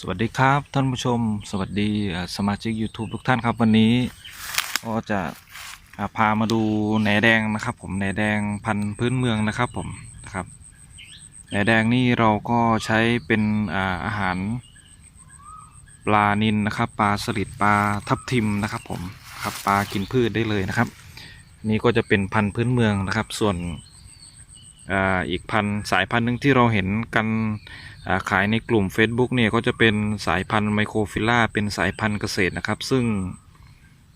สวัสดีครับท่านผู้ชม สวัสดีสมาชิก YouTube ทุกท่านครับวันนี้ก็จะพามาดูแหนแดงนะครับ ผมแหนแดงพันธุ์พื้นเมืองนะครับผมนะครับแหนแดงนี่เราก็ใช้เป็นอาหารปลานิลนะครับปลาสลิดปลาทับทิมนะครับ ผมครับปลากินพืชได้เลยนะครับ นี่ก็จะเป็นพันธุ์พื้นเมืองนะครับ ส่วน อ่าอีกพันสายพันธุ์หนึ่งที่เราเห็นกันขายในกลุ่ม Facebook เนี่ยก็จะเป็นสายพันธุ์ไมโครฟิล่าเป็นสายพันธุ์เกษตรนะครับ ซึ่ง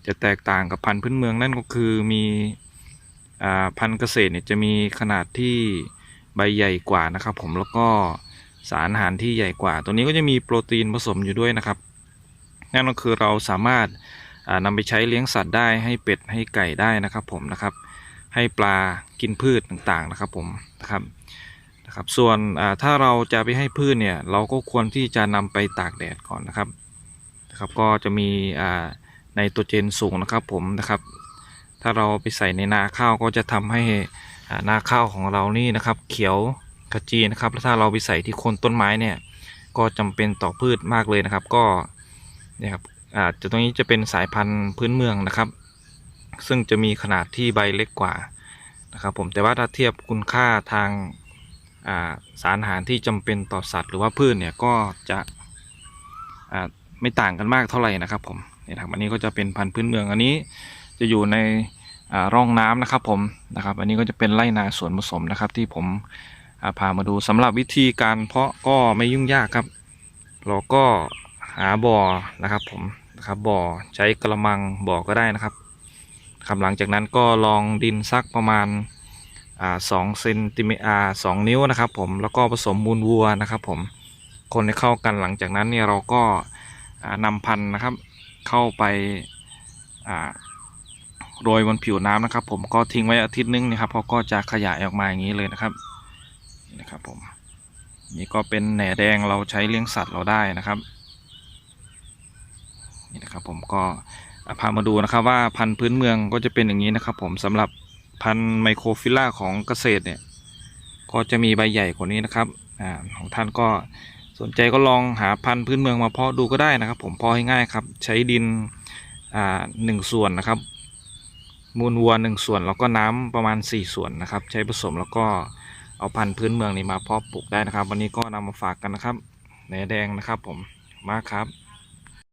จะแตกต่างกับพันธุ์พื้นเมืองนั่นก็คือมีอ่าพันธุ์เกษตรเนี่ยจะมีขนาดที่ใบใหญ่กว่านะครับ ผมแล้วก็สารอาหารที่ใหญ่กว่า ตัวนี้ก็จะมีโปรตีนผสมอยู่ด้วยนะครับนั่นก็คือเราสามารถอ่านำไปใช้เลี้ยงสัตว์ได้ให้เป็ดให้ไก่ได้นะครับ ผมนะครับ ให้ปลากินพืชต่างๆนะครับผมนะครับนะครับ ส่วนถ้าเราจะไปให้พืชเนี่ยเราก็ควรที่จะนำไปตากแดดก่อนนะครับนะครับ ก็จะมีอ่าไนโตรเจนสูงนะครับผมนะครับ ถ้าเราไปใส่ในนาข้าวก็จะทำให้นาข้าวของเรานี่นะครับ เขียวขจีนะครับแล้วถ้าเราไปใส่ที่โคนต้นไม้เนี่ยก็จำเป็นต่อพืชมากเลยนะครับ ก็นี่ยครับอ่าจะตรงนี้จะเป็นสายพันธุ์พื้นเมืองนะครับ ซึ่งจะมีขนาดที่ใบเล็กกว่านะครับผมแต่ว่าถ้าเทียบคุณค่าทางาสารอาหารที่จำเป็นต่อสัตว์ หรือว่าพืชเนี่ยก็จะไม่ต่างกันมากเท่าไหร่นะครับผมนี่นะครับอันนี้ก็จะเป็นพันธุ์พื้นเมืองอันนี้จะอยู่ในร่องน้ำนะครับผมนะครับอันนี้ก็จะเป็นไร่นาสวนผสมนะครับที่ผมาพามาดูสำหรับวิธีการเพาะก็ไม่ยุ่งยากครับ เราก็หาบ่อนะครับผมนะครับบ่อใช้กระมังบ่อก็ได้นะครับ ครับหลังจากนั้นก็ลองดินซักประมาณสองเซนติเมตรสองนิ้วนะครับผมแล้วก็ผสมมูลวัวนะครับผมคนให้เข้ากันหลังจากนั้นเนี่ยเราก็อ่านำพันธุ์นะครับเข้าไปโรยบนผิวน้ำนะครับ ผมก็ทิ้งไว้อาทิตย์นึงนะครับเขาก็จะขยายออกมาอย่างนี้เลยนะครับนะครับผมนี่ก็เป็นแหน่แดงเราใช้เลี้ยงสัตว์เราได้นะครับนี่นะครับผมก็ พามาดูนะครับว่าพันธุ์พื้นเมืองก็จะเป็นอย่างนี้นะครับ ผมสำหรับพันธุ์ไมโครฟิล่าของเกษตรเนี่ย ก็จะมีใบใหญ่กว่านี้นะครับอ่าของท่านก็สนใจก็ลองหาพันธุ์พื้นเมืองมาเพาะดูก็ได้นะครับ ผมเพาะให้ง่ายครับ ใช้ดินอ่าหนึ่งส่วนนะครับ มูลวัวหนึ่งส่วนแล้วก็น้ำประมาณ 4 ส่วนนะครับ ใช้ผสมแล้วก็เอาพันธุ์พื้นเมืองนี้มาเพาะปลูกได้นะครับ วันนี้ก็นำมาฝากกันนะครับแหนแดงนะครับ ผมมากครับ